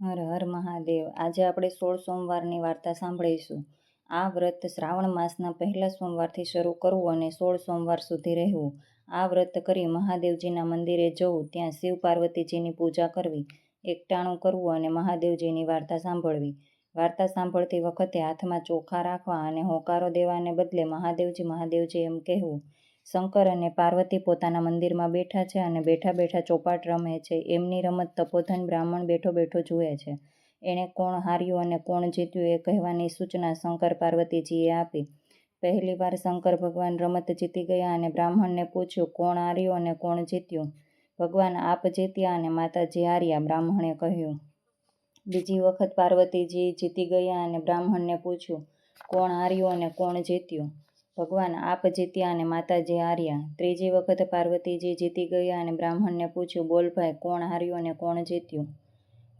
હર હર મહાદેવ. આજે આપણે સોળ સોમવારની વાર્તા સાંભળીશું. આ વ્રત શ્રાવણ માસના પહેલા સોમવારથી શરૂ કરવું અને સોળ સોમવાર સુધી રહેવું. આ વ્રત કરી મહાદેવજીના મંદિરે જવું, ત્યાં શિવ પાર્વતીજીની પૂજા કરવી, એકટાણું કરવું અને મહાદેવજીની વાર્તા સાંભળવી. વાર્તા સાંભળતી વખતે હાથમાં ચોખા રાખવા અને હોકારો દેવાને બદલે મહાદેવજી મહાદેવજી એમ કહેવું. શંકર અને પાર્વતી પોતાના મંદિરમાં બેઠા છે અને બેઠા બેઠા ચોપાટ રમે છે. એમની રમત તપોધન બ્રાહ્મણ બેઠો બેઠો જુએ છે. એણે કોણ હાર્યું અને કોણ જીત્યું એ કહેવાની સૂચના શંકર પાર્વતીજીએ આપી. પહેલી વાર શંકર ભગવાન રમત જીતી ગયા અને બ્રાહ્મણને પૂછ્યું, કોણ હાર્યું અને કોણ જીત્યું? ભગવાન આપ જીત્યા અને માતાજી હાર્યા, બ્રાહ્મણે કહ્યું. બીજી વખત પાર્વતીજી જીતી ગયા અને બ્રાહ્મણને પૂછ્યું, કોણ હાર્યું અને કોણ જીત્યું? ભગવાન આપ જીત્યા અને માતાજી હાર્યા. ત્રીજી વખત પાર્વતીજી જીતી ગયા અને બ્રાહ્મણને પૂછ્યું બોલ ભાઈ કોણ હાર્યું અને કોણ જીત્યું?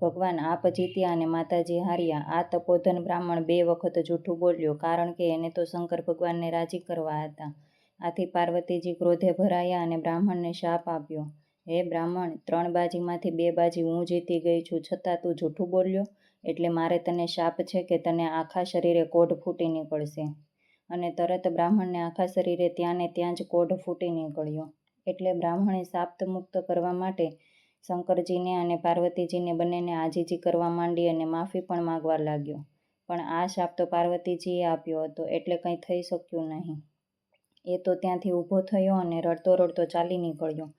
ભગવાન આપ જીત્યા અને માતાજી હાર્યા. આ તપોધન બ્રાહ્મણ બે વખત જૂઠું બોલ્યો, કારણ કે એને તો શંકર ભગવાનને રાજી કરવા હતા. આથી પાર્વતીજી ક્રોધે ભરાયા અને બ્રાહ્મણને શાપ આપ્યો. હે બ્રાહ્મણ, ત્રણ બાજીમાંથી બે બાજી હું જીતી ગઈ છું, છતાં તું જૂઠું બોલ્યો? એટલે મારે તને શાપ છે કે તને આખા શરીરે કોઢ ફૂટી નીકળશે. અને તરત બ્રાહ્મણને આખા શરીરે ત્યાં ને ત્યાં જ કોઢ ફૂટી નીકળ્યો. એટલે બ્રાહ્મણે સાપ્ત મુક્ત કરવા માટે શંકરજીને અને પાર્વતીજીને બંનેને આજીજી કરવા માંડી અને માફી પણ માગવા લાગ્યો. પણ આ શાપ તો પાર્વતીજીએ આપ્યો હતો, એટલે કંઈ થઈ શક્યું નહીં. એ તો ત્યાંથી ઊભો થયો અને રડતો રડતો ચાલી નીકળ્યો.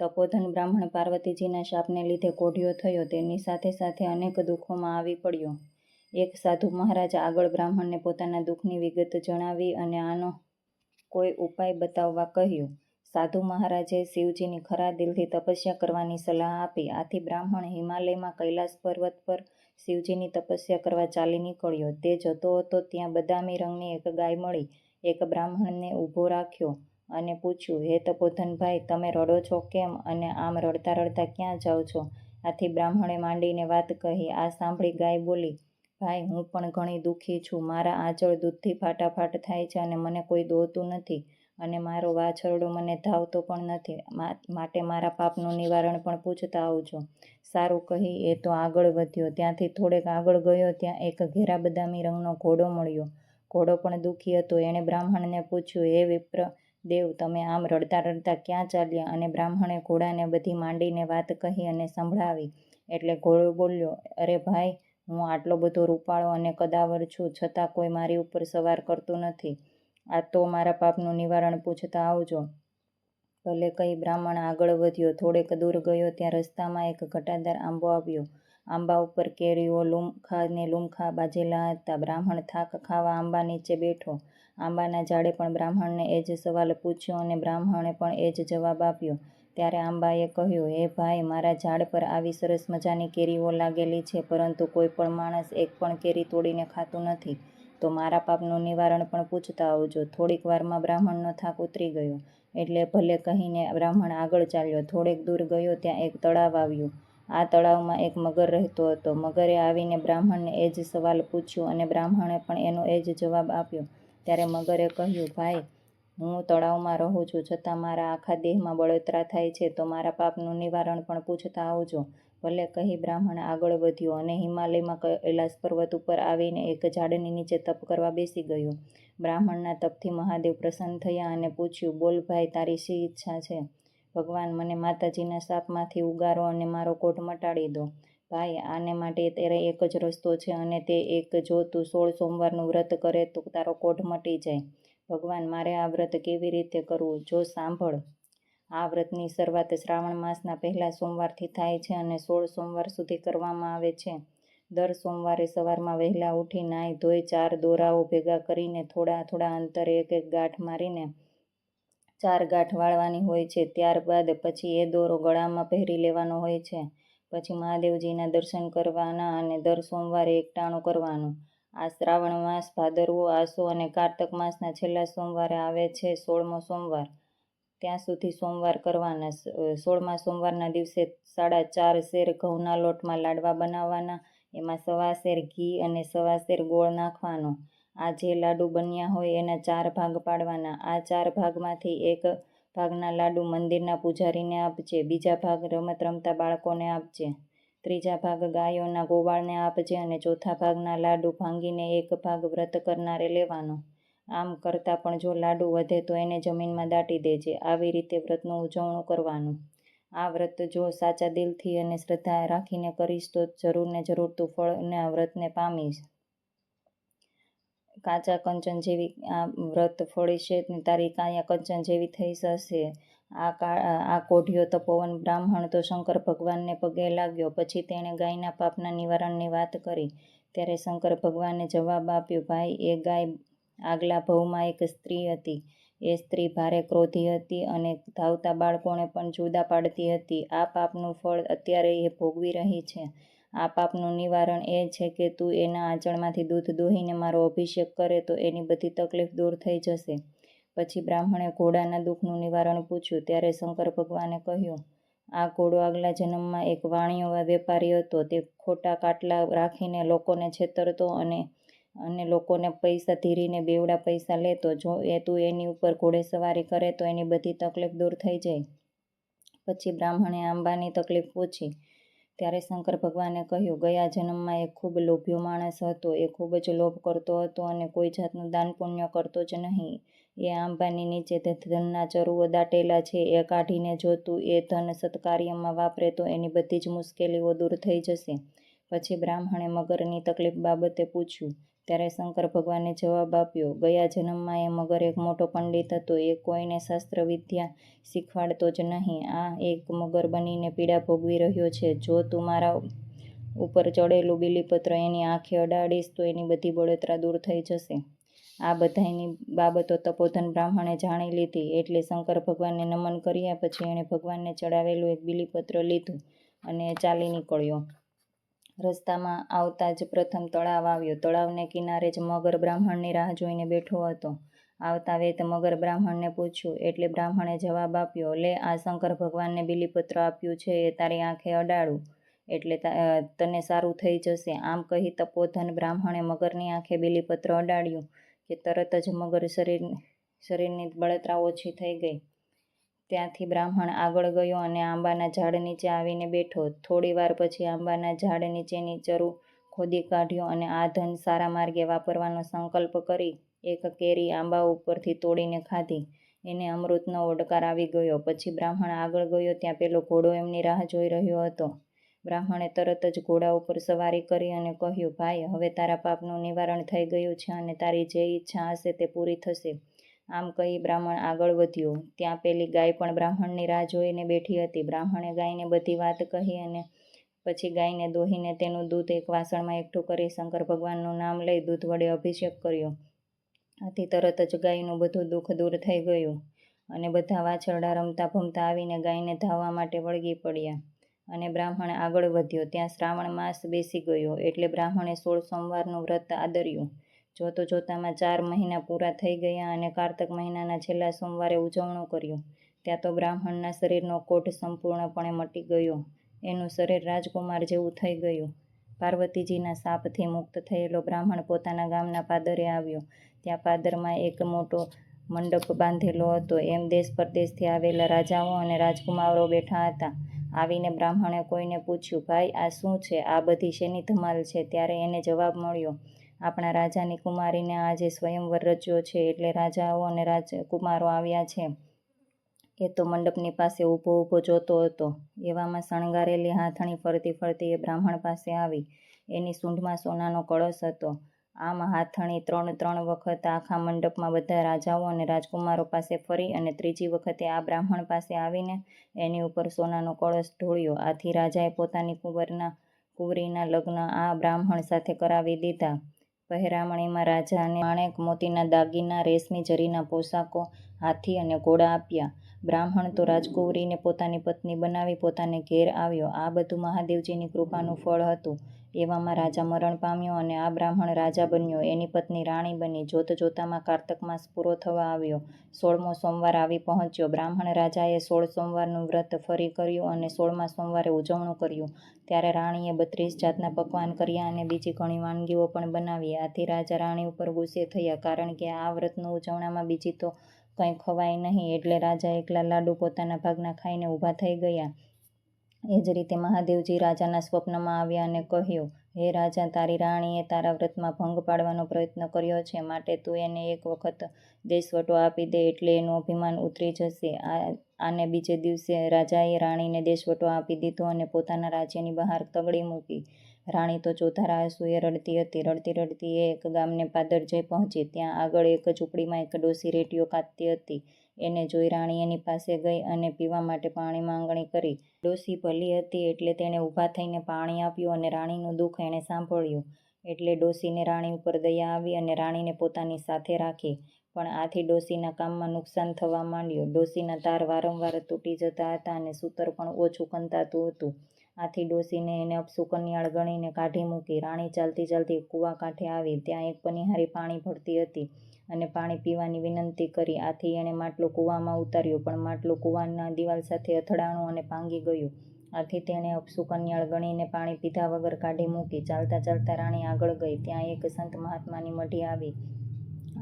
તપોધન બ્રાહ્મણ પાર્વતીજીના શાપને લીધે કોઢિયો થયો તેની સાથે સાથે અનેક દુઃખોમાં આવી પડ્યો. એક સાધુ મહારાજ આગળ બ્રાહ્મણને પોતાના દુઃખની વિગત જણાવી અને આનો કોઈ ઉપાય બતાવવા કહ્યું. સાધુ મહારાજે શિવજીની ખરા દિલથી તપસ્યા કરવાની સલાહ આપી. આથી બ્રાહ્મણ હિમાલયમાં કૈલાસ પર્વત પર શિવજીની તપસ્યા કરવા ચાલી નીકળ્યો. તે જતો હતો ત્યાં બદામી રંગની એક ગાય મળી. એક બ્રાહ્મણને ઊભો રાખ્યો અને પૂછ્યું, હે તપોધનભાઈ, તમે રડો છો કેમ અને આમ રડતા રડતા ક્યાં જાઓ છો? આથી બ્રાહ્મણે માંડીને વાત કહી. આ સાંભળી ગાય બોલી ભાઈ, હું પણ ઘણી દુઃખી છું. મારા આંચળ દૂધથી ફાટાફાટ થાય છે અને મને કોઈ દોતું નથી અને મારો વાછરડો મને ધાવતો પણ નથી. માટે મારા પાપનું નિવારણ પણ પૂછતા આવજો. સારું કહી એ તો આગળ વધ્યો. ત્યાંથી થોડેક આગળ ગયો, ત્યાં એક ઘેરા બદામી રંગનો ઘોડો મળ્યો. ઘોડો પણ દુઃખી હતો. એણે બ્રાહ્મણને પૂછ્યું, હે વિપ્ર દેવ, તમે આમ રડતા રડતા ક્યાં ચાલ્યા? અને બ્રાહ્મણે ઘોડાને બધી માંડીને વાત કહી અને સંભળાવી. એટલે ઘોડો બોલ્યો, અરે ભાઈ હું આટલો બધો રૂપાળો અને કદાવર છું, છતાં કોઈ મારી ઉપર સવાર કરતું નથી. આ તો મારા પાપનું નિવારણ પૂછતા આવજો. ભલે કઈ બ્રાહ્મણ આગળ વધ્યો, થોડેક દૂર ગયો, ત્યાં રસ્તામાં એક ઘટાદાર આંબો આવ્યો. આંબા ઉપર કેરીઓ, લૂમખા ને લૂમખા બાજેલા હતા. બ્રાહ્મણ થાક ખાવા આંબા નીચે બેઠો. આંબાના ઝાડે પણ બ્રાહ્મણને એ જ સવાલ પૂછ્યો અને બ્રાહ્મણે પણ એ જ જવાબ આપ્યો. ત્યારે આંબાએ કહ્યું, હે ભાઈ, મારા ઝાડ પર આવી સરસ મજાની કેરીઓ લાગેલી છે, પરંતુ કોઈ પણ માણસ એક પણ કેરી તોડીને ખાતું નથી. તો મારા પાપનું નિવારણ પણ પૂછતા આવજો. થોડીક વારમાં બ્રાહ્મણનો થાક ઉતરી ગયો. એટલે ભલે કહીને બ્રાહ્મણ આગળ ચાલ્યો, થોડેક દૂર ગયો ત્યાં એક તળાવ આવ્યું. આ તળાવમાં એક મગર રહેતો હતો. મગરે આવીને બ્રાહ્મણને એ જ સવાલ પૂછ્યો અને બ્રાહ્મણે પણ એનો એ જ જવાબ આપ્યો. ત્યારે મગરે કહ્યું, ભાઈ હું તળાવમાં રહું છું, છતાં મારા આખા દેહમાં બળતરા થાય છે, તો મારા પાપનું નિવારણ પણ પૂછતા આવજો. ભલે કહી બ્રાહ્મણ આગળ વધ્યો અને હિમાલયમાં કૈલાસ પર્વત ઉપર આવીને એક ઝાડની નીચે તપ કરવા બેસી ગયો. બ્રાહ્મણના તપથી મહાદેવ પ્રસન્ન થયા અને પૂછ્યું, બોલ ભાઈ, તારી શી ઈચ્છા છે? ભગવાન મને માતાજીના શાપમાંથી ઉગારો અને મારો કોટ મટાડી દો. ભાઈ, આને માટે તેરે એક જ રસ્તો છે અને તે એક જો તું સોળ સોમવારનું વ્રત કરે તો તારો કોઢ મટી જાય. ભગવાન, મારે આ વ્રત કેવી રીતે કરવું? જો સાંભળ, આ વ્રતની શરૂઆત શ્રાવણ માસના પહેલા સોમવારથી થાય છે અને સોળ સોમવાર સુધી કરવામાં આવે છે. દર સોમવારે સવારમાં વહેલા ઉઠી નાહી ધોઈ ચાર દોરાઓ ભેગા કરીને થોડા થોડા અંતરે એક એક ગાંઠ મારીને ચાર ગાંઠ વાળવાની હોય છે. ત્યારબાદ પછી એ દોરો ગળામાં પહેરી લેવાનો હોય છે. પછી મહાદેવજીના દર્શન કરવાના અને દર સોમવારે એકટાણું કરવાનું. આ શ્રાવણ માસ ભાદરવો, આસો અને કારતક માસના છેલ્લા સોમવારે આવે છે સોળમો સોમવાર. ત્યાં સુધી સોમવાર કરવાના સોળમા સોમવારના દિવસે સાડા ચાર શેર ઘઉંના લોટમાં લાડવા બનાવવાના, એમાં સવા શેર ઘી અને સવા શેર ગોળ નાખવાનો. આ જે લાડુ બન્યા હોય એના ચાર ભાગ પાડવાના. આ ચાર ભાગમાંથી એક ભાગના લાડુ મંદિરના પૂજારીને આપજે, બીજા ભાગ રમત રમતા બાળકોને આપજે. ત્રીજા ભાગ ગાયોના ગોવાળને આપજે અને ચોથા ભાગના લાડુ ભાંગીને એક ભાગ વ્રત કરનારે લેવાનો. આમ કરતાં પણ જો લાડુ વધે તો એને જમીનમાં દાટી દેજે. આવી રીતે વ્રતનું ઉજવણું કરવાનું. આ વ્રત જો સાચા દિલથી અને શ્રદ્ધા રાખીને કરીશ તો જરૂર ને જરૂર તું ફળના વ્રતને પામીશ. કાચા કંચન જેવી આ વ્રત ફળીશે તારી કાયા કંચન જેવી થઈ જશે. આ કોઢિયો તપોવન બ્રાહ્મણ તો શંકર ભગવાનને પગે લાગ્યો. પછી તેણે ગાયના પાપના નિવારણની વાત કરી. ત્યારે શંકર ભગવાને જવાબ આપ્યો, ભાઈ એ ગાય આગલા ભવમાં એક સ્ત્રી હતી. એ સ્ત્રી ભારે ક્રોધી હતી અને ધાવતા બાળકોને પણ જુદા પાડતી હતી. આ પાપનું ફળ અત્યારે એ ભોગવી રહી છે. આ પાપનું નિવારણ એ છે કે તું એના આંચળમાંથી દૂધ દોહીને મારો અભિષેક કરે તો એની બધી તકલીફ દૂર થઈ જશે. પછી બ્રાહ્મણે ઘોડાના દુઃખનું નિવારણ પૂછ્યું. ત્યારે શંકર ભગવાને કહ્યું, આ ઘોડો આગલા જન્મમાં એક વાણિયો વેપારી હતો. તે ખોટા કાટલા રાખીને લોકોને છેતરતો અને અને લોકોને પૈસા ધીરીને બેવડા પૈસા લેતો. જો એ તું એની ઉપર ઘોડે સવારી કરે તો એની બધી તકલીફ દૂર થઈ જાય. પછી બ્રાહ્મણે આંબાની તકલીફ પૂછી. ત્યારે શંકર ભગવાને કહ્યું, ગયા જન્મમાં એ ખૂબ લોભ્યો માણસ હતો. એ ખૂબ જ લોભ કરતો હતો અને કોઈ જાતનું દાન પુણ્ય કરતો જ નહીં. એ આંબાની નીચે ધનના ચરુઓ દાટેલા છે. એ કાઢીને જોતું એ ધન સત્કાર્યમાં વાપરે તો એની બધી જ મુશ્કેલીઓ દૂર થઈ જશે. પછી બ્રાહ્મણે મગરની તકલીફ બાબતે પૂછ્યું. ત્યારે શંકર ભગવાને જવાબ આપ્યો, ગયા જન્મમાં એ મગર એક મોટો પંડિત હતો. એ કોઈને શાસ્ત્ર વિદ્યા શીખવાડતો જ નહીં. આ એક મગર બનીને પીડા ભોગવી રહ્યો છે. જો તું મારા ઉપર ચડેલું બીલીપત્ર એની આંખે અડાડીશ તો એની બધી બળતરા દૂર થઈ જશે. આ બધાયની બાબતો તપોધન બ્રાહ્મણે જાણી લીધી. એટલે શંકર ભગવાનને નમન કર્યા પછી એણે ભગવાનને ચડાવેલું એક બિલીપત્ર લીધું અને ચાલી નીકળ્યો. રસ્તામાં આવતા જ પ્રથમ તળાવ આવ્યો. તળાવને કિનારે જ મગર બ્રાહ્મણની રાહ જોઈને બેઠો હતો. આવતા વેત મગર બ્રાહ્મણને પૂછ્યું. એટલે બ્રાહ્મણે જવાબ આપ્યો, લે આ શંકર ભગવાનને બિલીપત્ર આપ્યું છે એ તારી આંખે અડાડું એટલે તને સારું થઈ જશે. આમ કહી તપોધન બ્રાહ્મણે મગરની આંખે બિલીપત્ર અડાડ્યું કે તરત જ મગર શરીર, શરીરની બળતરા ઓછી થઈ ગઈ. ત્યાંથી બ્રાહ્મણ આગળ ગયો અને આંબાના ઝાડ નીચે આવીને બેઠો. થોડી વાર પછી આંબાના ઝાડ નીચેની ચરુ ખોદી કાઢ્યો અને આ ધન સારા માર્ગે વાપરવાનો સંકલ્પ કરી એક કેરી આંબા ઉપરથી તોડીને ખાધી. એને અમૃતનો ઓડકાર આવી ગયો. પછી બ્રાહ્મણ આગળ ગયો ત્યાં પેલો ઘોડો એમની રાહ જોઈ રહ્યો હતો. બ્રાહ્મણે તરત જ ઘોડા ઉપર સવારી કરી અને કહ્યું, ભાઈ હવે તારા પાપનું નિવારણ થઈ ગયું છે અને તારી જે ઈચ્છા હશે તે પૂરી થશે. આમ કહી બ્રાહ્મણ આગળ વધ્યો. ત્યાં પેલી ગાય પણ બ્રાહ્મણની રાહ જોઈને બેઠી હતી. બ્રાહ્મણે ગાયને બધી વાત કહી અને પછી ગાયને દોહીને તેનું દૂધ એક વાસણમાં એકઠું કરી શંકર ભગવાનનું નામ લઈ દૂધ વડે અભિષેક કર્યો. આથી તરત જ ગાયનું બધું દુઃખ દૂર થઈ ગયું અને બધા વાછરડા રમતા ભમતા આવીને ગાયને ધાવવા માટે વળગી પડ્યા અને બ્રાહ્મણ આગળ વધ્યો. ત્યાં શ્રાવણ માસ બેસી ગયો એટલે બ્રાહ્મણે સોળ સોમવારનું વ્રત આદર્યું. જોતો જોતામાં ચાર મહિના પૂરા થઈ ગયા અને કારતક મહિનાના છેલ્લા સોમવારે ઉજવણું કર્યું. ત્યાં તો બ્રાહ્મણના શરીરનો કોઢ સંપૂર્ણપણે મટી ગયો. એનું શરીર રાજકુમાર જેવું થઈ ગયું. પાર્વતીજીના શાપથી મુક્ત થયેલો બ્રાહ્મણ પોતાના ગામના પાદરે આવ્યો. ત્યાં પાદરમાં એક મોટો મંડપ બાંધેલો હતો. એમ દેશ પરદેશથી આવેલા રાજાઓ અને રાજકુમારો બેઠા હતા. આવીને બ્રાહ્મણે કોઈને પૂછ્યું, ભાઈ આ શું છે? આ બધી શેની ધમાલ છે? ત્યારે એને જવાબ મળ્યો, આપણા રાજાની કુમારીને આજે સ્વયંવર રચ્યો છે એટલે રાજાઓ અને રાજકુમારો આવ્યા છે. એ તો મંડપની પાસે ઊભો ઊભો જોતો હતો. એવામાં શણગારેલી હાથણી ફરતી ફરતી એ બ્રાહ્મણ પાસે આવી. એની સૂંઢમાં સોનાનો કળશ હતો. આમ હાથણી ત્રણ ત્રણ વખત આખા મંડપમાં બધા રાજાઓ અને રાજકુમારો પાસે ફરી અને ત્રીજી વખતે આ બ્રાહ્મણ પાસે આવીને એની ઉપર સોનાનો કળશ ઢોળ્યો. આથી રાજાએ પોતાની કુંવરના કુંવરીના લગ્ન આ બ્રાહ્મણ સાથે કરાવી દીધા. પહેરામણીમાં રાજાને માણેક મોતીના દાગીના, રેશમી જરીના પોશાકો, હાથી અને ઘોડા આપ્યા. બ્રાહ્મણ તો રાજકુંવરીને પોતાની પત્ની બનાવી પોતાને ઘેર આવ્યો. આ બધું મહાદેવજીની કૃપાનું ફળ હતું. એવામાં રાજા મરણ પામ્યો અને આ બ્રાહ્મણ રાજા બન્યો. એની પત્ની રાણી બની. જોત જોતામાં કારતક માસ પૂરો થવા આવ્યો. સોળમો સોમવાર આવી પહોંચ્યો. બ્રાહ્મણ રાજાએ સોળ સોમવારનું વ્રત ફરી કર્યું અને સોળમા સોમવારે ઉજવણું કર્યું. ત્યારે રાણીએ બત્રીસ જાતના પકવાન કર્યા અને બીજી ઘણી વાનગીઓ પણ બનાવી. આથી રાજા રાણી ઉપર ગુસ્સે થયા, કારણ કે આ વ્રતનું ઉજવણામાં બીજી તો કંઈ ખવાય નહીં એટલે રાજા એકલા લાડુ પોતાના ભાગના ખાઈને ઊભા થઈ ગયા. એ જ રીતે મહાદેવજી રાજાના સ્વપ્નમાં આવ્યા અને કહ્યું, હે રાજા, તારી રાણીએ તારા વ્રતમાં ભંગ પાડવાનો પ્રયત્ન કર્યો છે, માટે તું એને એક વખત દેશવટો આપી દે એટલે એનું અભિમાન ઉતરી જશે. આ, આને બીજે દિવસે રાજાએ રાણીને દેશવટો આપી દીધો અને પોતાના રાજ્યની બહાર તગડી મૂકી. રાણી તો ચોથા આંસુએ રડતી હતી, રડતી રડતી એ એક ગામને પાદર જઈ પહોંચી. ત્યાં આગળ એક ઝૂંપડીમાં એક ડોસી રેટીઓ કાતતી હતી. એને જોઈ રાણી એની પાસે ગઈ અને પીવા માટે પાણી માંગણી કરી. ડોસી ભલી હતી એટલે તેણે ઊભા થઈને પાણી આપ્યું અને રાણીનું દુઃખ એણે સાંભળ્યું. એટલે ડોસીને રાણી ઉપર દયા આવી અને રાણીને પોતાની સાથે રાખી. પણ આથી ડોસીના કામમાં નુકસાન થવા માંડ્યું. ડોસીના તાર વારંવાર તૂટી જતા હતા અને સૂતર પણ ઓછું કંતાતું હતું. આથી ડોસીને એને અપસુકન્યાળ ગણીને કાઢી મૂકી. રાણી ચાલતી ચાલતી કૂવા કાંઠે આવી. ત્યાં એક પનિહારી પાણી ભરતી હતી. અને પાણી પીવાની વિનંતી કરી. આથી એણે માટલો કૂવામાં ઉતાર્યો, પણ માટલો કૂવાના દિવાલ સાથે અથડાણું અને ભાંગી ગયું. આથી તેણે અપસુકન્યાળ ગણીને પાણી પીધા વગર કાઢી મૂકી. ચાલતા ચાલતા રાણી આગળ ગઈ. ત્યાં એક સંત મહાત્માની મઢી આવી.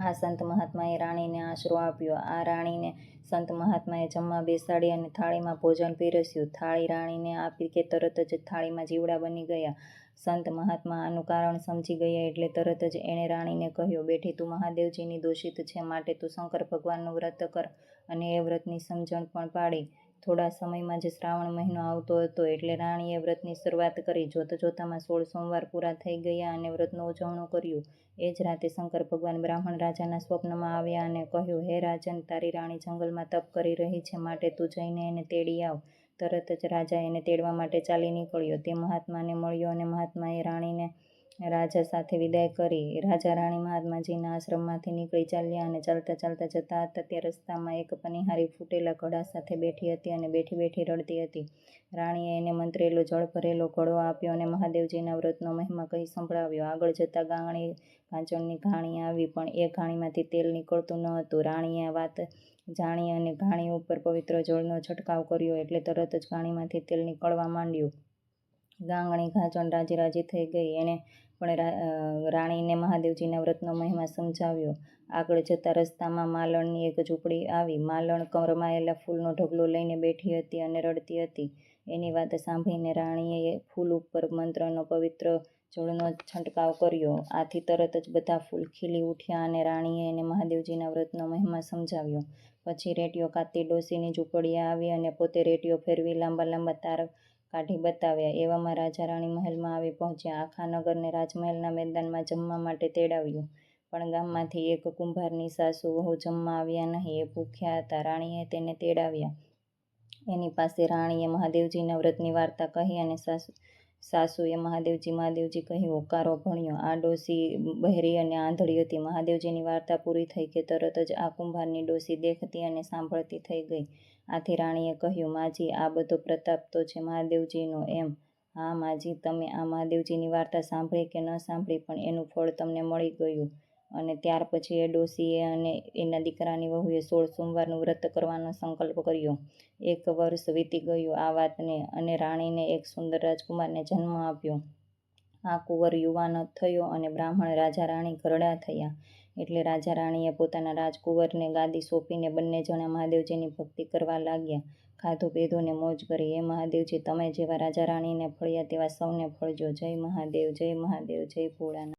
આ સંત મહાત્માએ રાણીને આશરો આપ્યો. આ રાણીને સંત મહાત્માએ જમવા બેસાડી અને થાળીમાં ભોજન પીરસ્યું. થાળી રાણીને આપી કે તરત જ થાળીમાં જીવડા બની ગયા. સંત મહાત્મા આનું કારણ સમજી ગયા એટલે તરત જ એણે રાણીને કહ્યું બેઠી તું મહાદેવજીની દોષિત છે, માટે તું શંકર ભગવાનનું વ્રત કર અને એ વ્રતની સમજણ પણ પાડી. થોડા સમયમાં જ શ્રાવણ મહિનો આવતો હતો એટલે રાણીએ વ્રતની શરૂઆત કરી. જોત જોતામાં સોળ સોમવાર પૂરા થઈ ગયા અને વ્રતનું ઉજવણું કર્યું. એ જ રાતે શંકર ભગવાન બ્રાહ્મણ રાજાના સ્વપ્નમાં આવ્યા અને કહ્યું, હે રાજન, તારી રાણી જંગલમાં તપ કરી રહી છે, માટે તું જઈને એને તેડી આવ. તરત જ રાજા એને તેડવા માટે ચાલી નીકળ્યો. તે મહાત્માને મળ્યો અને મહાત્માએ રાણીને રાજા સાથે વિદાય કરી. રાજા રાણી મહાત્માજીના આશ્રમમાંથી નીકળી ચાલ્યા અને ચાલતા ચાલતા જતા હતા. તે રસ્તામાં એક પનિહારી ફૂટેલા ઘડા સાથે બેઠી હતી અને બેઠી બેઠી રડતી હતી. રાણીએ એને મંત્રેલો જળ ભરેલો ઘડો આપ્યો અને મહાદેવજીના વ્રતનો મહિમા કહી સંભળાવ્યો. આગળ જતાં ગાંગણી કાંચણની ઘાણી આવી, પણ એ ઘાણીમાંથી તેલ નીકળતું ન હતું. રાણીએ આ વાત જાણી અને ઘાણી ઉપર પવિત્ર જળનો છંટકાવ કર્યો એટલે તરત જ ઘાણીમાંથી તેલ નીકળવા માંડ્યું. ગાંગણી ઘાંચણ રાજી રાજી થઈ ગઈ. એણે પણ રાણીને મહાદેવજીના વ્રતનો મહિમા સમજાવ્યો. આગળ જતા રસ્તામાં માલણની એક ઝૂંપડી આવી. માલણ કરમાયેલા ફૂલનો ઢગલો લઈને બેઠી હતી અને રડતી હતી. એની વાત સાંભળીને રાણીએ ફૂલ ઉપર મંત્રનો પવિત્ર જળનો છંટકાવ કર્યો. આથી તરત જ બધા ફૂલ ખીલી ઉઠ્યા અને રાણીએ એને મહાદેવજીના વ્રતનો મહિમા સમજાવ્યો. પછી રેટીઓ કાતી ડોસીની ઝૂંપડીએ આવી અને પોતે રેટીઓ ફેરવી લાંબા લાંબા તાર કાઢી બતાવ્યા. એવામાં રાજા રાણી મહેલમાં આવી પહોંચ્યા. આખા નગરને રાજમહેલના મેદાનમાં જમવા માટે તેડાવ્યું. પણ ગામમાંથી એક કુંભારની સાસુ વહુ જમવા આવ્યા નહીં. એ ભૂખ્યા હતા. રાણીએ તેને તેડાવ્યા. એની પાસે રાણીએ મહાદેવજીના વ્રતની વાર્તા કહી અને સાસુ, સાસુએ મહાદેવજી મહાદેવજી કહી હોકારો ભણ્યો. આ ડોસી બહેરી અને આંધળી હતી. મહાદેવજીની વાર્તા પૂરી થઈ કે તરત જ આ કુંભારની ડોસી દેખતી અને સાંભળતી થઈ ગઈ. આથી રાણીએ કહ્યું, માજી, આ બધો પ્રતાપ તો છે મહાદેવજીનો એમ. હા, માજી, તમે આ મહાદેવજીની વાર્તા સાંભળી કે ન સાંભળી પણ એનું ફળ તમને મળી ગયું. અને ત્યાર પછી એ ડોસીએ અને એના દીકરાની વહુએ સોળ સોમવારનું વ્રત કરવાનો સંકલ્પ કર્યો. એક વર્ષ વીતી ગયું આ વાતને અને રાણીને એક સુંદર રાજકુમારને જન્મ આપ્યો. આ કુંવર યુવાન થયો અને બ્રાહ્મણ રાજા રાણી ઘરડા થયા. એટલે રાજા રાણીએ પોતાના રાજકુંવરને ગાદી સોંપીને બંને જણા મહાદેવજીની ભક્તિ કરવા લાગ્યા. ખાધું, પીધું મોજ કરી. એ મહાદેવજી, તમે જેવા રાજા રાણીને ફળ્યા તેવા સૌને ફળજો. જય મહાદેવ જય મહાદેવ, જય ભોળાનાથ.